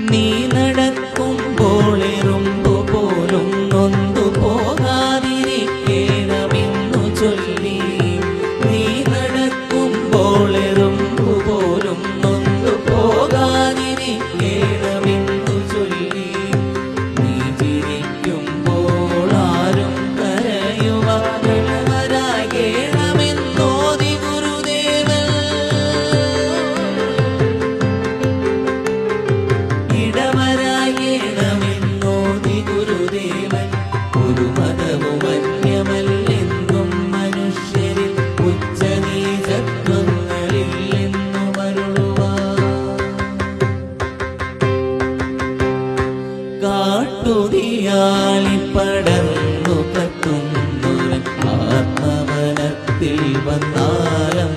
ನೀನ ഒരു മതവും മനുഷ്യരിൽ ഉച്ചനീചത്വങ്ങളിൽ എന്നും അരുളുവാൻ കാട്ടുതീയാളി പടർന്നു കത്തുന്നൊരു ആത്മവനത്തിൽ വന്നാലം